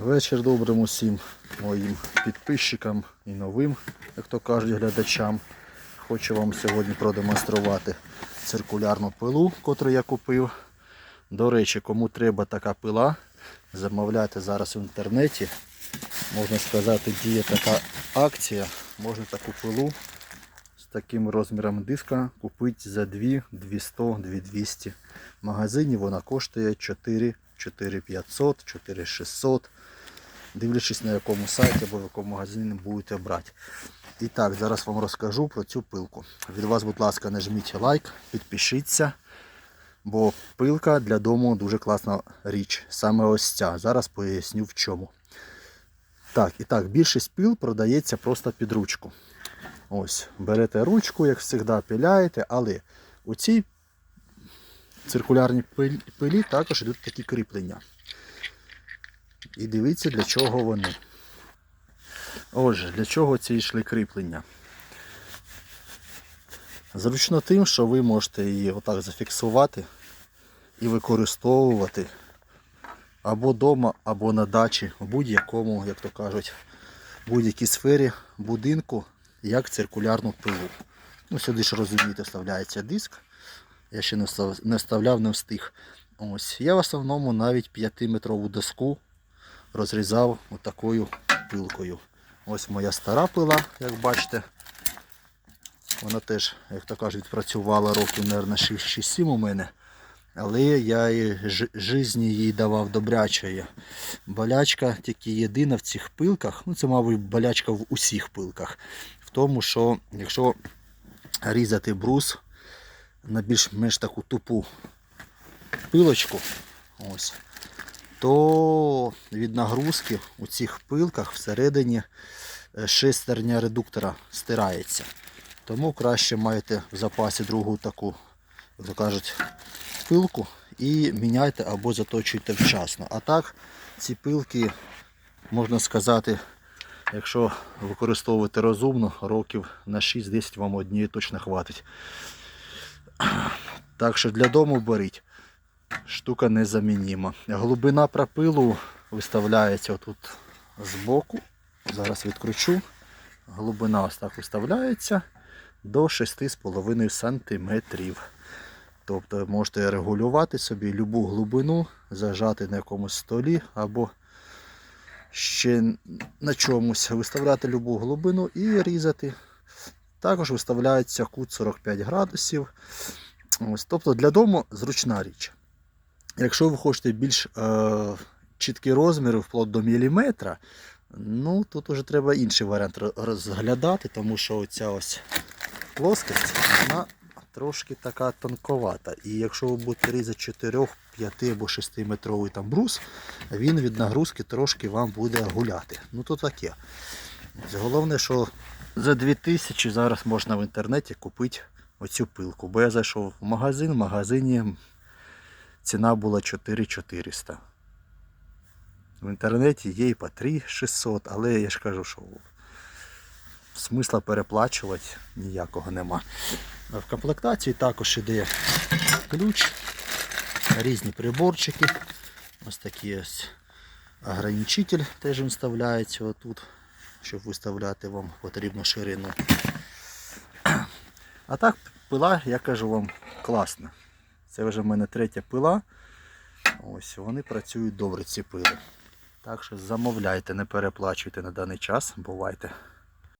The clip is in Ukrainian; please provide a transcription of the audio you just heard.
Вечір добрим усім моїм підписчикам і новим, як то кажуть, глядачам. Хочу вам сьогодні продемонструвати циркулярну пилу, яку я купив. До речі, кому треба така пила, замовляйте зараз в інтернеті. Можна сказати, діє така акція. Можна таку пилу з таким розміром диска купити за 2 200 2200. В магазині вона коштує 4 4500, 4600. Дивлячись на якому сайті або в якому магазині будете брати. І так, зараз вам розкажу про цю пилку. Від вас, будь ласка, нажміть лайк, підпишіться. Бо пилка для дому дуже класна річ. Саме ось ця. Зараз поясню в чому. Так, і так, більшість пил продається просто під ручку. Ось, берете ручку, як завжди, пиляєте, але у цій циркулярній пилі також йдуть такі кріплення. І дивіться, для чого вони. Отже, для чого ці йшли кріплення? Зручно тим, що ви можете її отак зафіксувати і використовувати або вдома, або на дачі, в будь-якому, як то кажуть, будь-якій сфері будинку, як циркулярну пилу. Ну, сюди ж розумієте, вставляється диск. Я ще не встав- не вставляв, не встиг. Ось. Я в основному навіть 5-метрову доску розрізав отакою пилкою. Ось моя стара пила, як бачите. Вона теж, як то кажуть, відпрацювала років, мабуть, 6-7 у мене. Але я ж- житті їй давав добрячої. Болячка тільки єдина в цих пилках, ну це, мабуть, болячка в усіх пилках. В тому, що якщо різати брус на більш-менш таку тупу пилочку, ось, то від нагрузки у цих пилках всередині е, шестерня редуктора стирається. Тому краще маєте в запасі другу таку, як то кажуть, пилку і міняйте або заточуйте вчасно. А так, ці пилки, можна сказати, якщо використовувати розумно, років на 6-10 вам однієї точно хватить. Так що для дому беріть. Штука незамініма. Глибина пропилу виставляється отут збоку. Зараз відкручу. Глибина ось так виставляється до 6,5 см. Тобто можете регулювати собі любу глибину, зажати на якомусь столі або ще на чомусь, виставляти любу глибину і різати. Також виставляється кут 45 градусів. Ось, тобто для дому зручна річ. Якщо ви хочете більш е, чіткі розміри, вплоть до міліметра, ну тут вже треба інший варіант розглядати, тому що оця ось плоскость, вона трошки така тонковата. І якщо ви будете різати 4, 5 або 6 метровий там брус, він від нагрузки трошки вам буде гуляти. Ну то таке. Головне, що за 2000 зараз можна в інтернеті купити оцю пилку. Бо я зайшов в магазин, в магазині ціна була 4400. В інтернеті є і по 3600, але я ж кажу, що смисла переплачувати ніякого нема. В комплектації також іде ключ, різні приборчики. Ось такий ось ограничитель теж він вставляється отут, щоб виставляти вам потрібну ширину. А так, пила, я кажу вам, класна. Це вже в мене третя пила. Ось вони працюють добре, ці пили. Так що замовляйте, не переплачуйте на даний час. Бувайте.